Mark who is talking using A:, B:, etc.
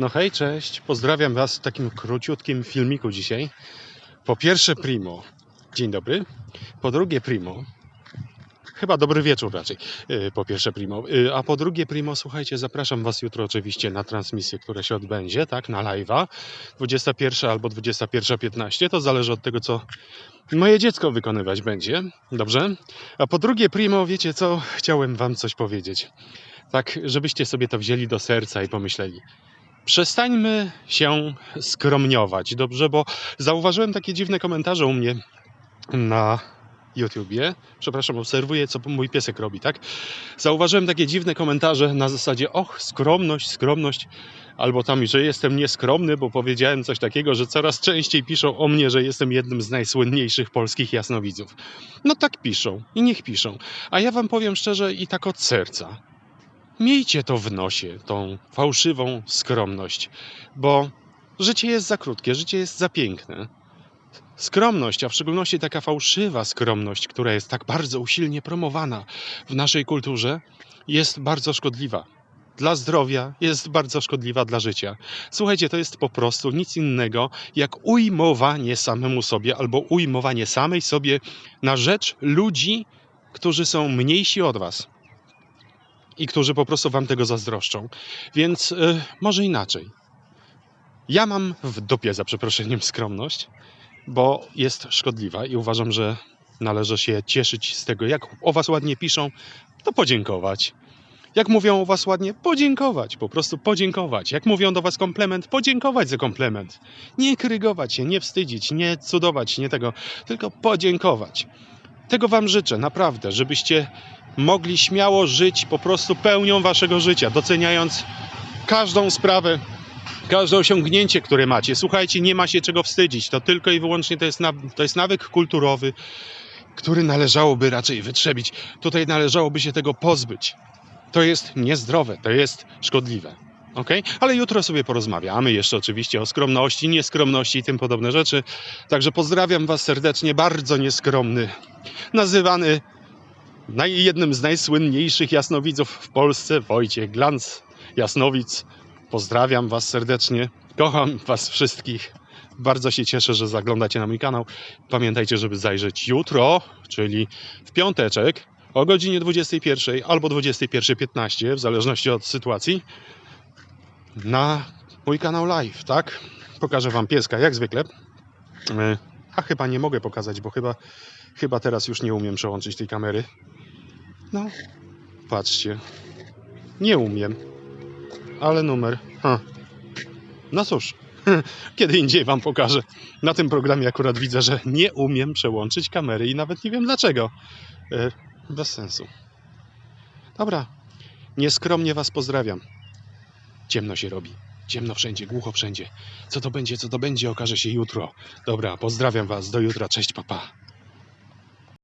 A: No hej, cześć. Pozdrawiam Was w takim króciutkim filmiku dzisiaj. Po pierwsze primo, dzień dobry. Po drugie primo, chyba dobry wieczór raczej. Yy, Po pierwsze primo. Yy, A po drugie primo, słuchajcie, zapraszam Was jutro oczywiście na transmisję, która się odbędzie, tak, na live'a. 21 albo 21.15, to zależy od tego, co moje dziecko wykonywać będzie. Dobrze? A po drugie primo, wiecie co, chciałem Wam coś powiedzieć. Tak, żebyście sobie to wzięli do serca i pomyśleli. Przestańmy się skromniować, dobrze? Bo zauważyłem takie dziwne komentarze u mnie na YouTubie. Przepraszam, obserwuję, co mój piesek robi, tak? Zauważyłem takie dziwne komentarze na zasadzie: Och, skromność, skromność. Albo tam, że jestem nieskromny, bo powiedziałem coś takiego, że coraz częściej piszą o mnie, że jestem jednym z najsłynniejszych polskich jasnowidzów. No tak piszą i niech piszą. A ja wam powiem szczerze i tak od serca. Miejcie to w nosie, tą fałszywą skromność, bo życie jest za krótkie, życie jest za piękne. Skromność, a w szczególności taka fałszywa skromność, która jest tak bardzo usilnie promowana w naszej kulturze, jest bardzo szkodliwa. Dla zdrowia jest bardzo szkodliwa dla życia. Słuchajcie, to jest po prostu nic innego jak ujmowanie samemu sobie albo ujmowanie samej sobie na rzecz ludzi, którzy są mniejsi od was i którzy po prostu wam tego zazdroszczą. Więc y, może inaczej. Ja mam w dupie, za przeproszeniem, skromność, bo jest szkodliwa i uważam, że należy się cieszyć z tego, jak o was ładnie piszą, to podziękować. Jak mówią o was ładnie, podziękować, po prostu podziękować. Jak mówią do was komplement, podziękować za komplement. Nie krygować się, nie wstydzić, nie cudować, nie tego, tylko podziękować. Tego wam życzę, naprawdę, żebyście mogli śmiało żyć po prostu pełnią waszego życia, doceniając każdą sprawę, każde osiągnięcie, które macie. Słuchajcie, nie ma się czego wstydzić. To tylko i wyłącznie to jest, to jest nawyk kulturowy, który należałoby raczej wytrzebić. Tutaj należałoby się tego pozbyć. To jest niezdrowe, to jest szkodliwe. Ok? Ale jutro sobie porozmawiamy jeszcze oczywiście o skromności, nieskromności i tym podobne rzeczy. Także pozdrawiam Was serdecznie, bardzo nieskromny, nazywany jednym z najsłynniejszych jasnowidzów w Polsce, Wojciech Glanc, jasnowic. Pozdrawiam Was serdecznie, kocham Was wszystkich. Bardzo się cieszę, że zaglądacie na mój kanał. Pamiętajcie, żeby zajrzeć jutro, czyli w piąteczek o godzinie 21 albo 21.15, w zależności od sytuacji, na mój kanał live, tak? Pokażę Wam pieska, jak zwykle. E, A chyba nie mogę pokazać, bo chyba, chyba teraz już nie umiem przełączyć tej kamery. No, patrzcie. Nie umiem. Ale numer. Ha. No cóż, kiedy indziej Wam pokażę. Na tym programie akurat widzę, że nie umiem przełączyć kamery i nawet nie wiem dlaczego. E, bez sensu. Dobra, nieskromnie Was pozdrawiam. Ciemno się robi. Ciemno wszędzie, głucho wszędzie. Co to będzie, co to będzie, okaże się jutro. Dobra, pozdrawiam Was. Do jutra. Cześć, papa.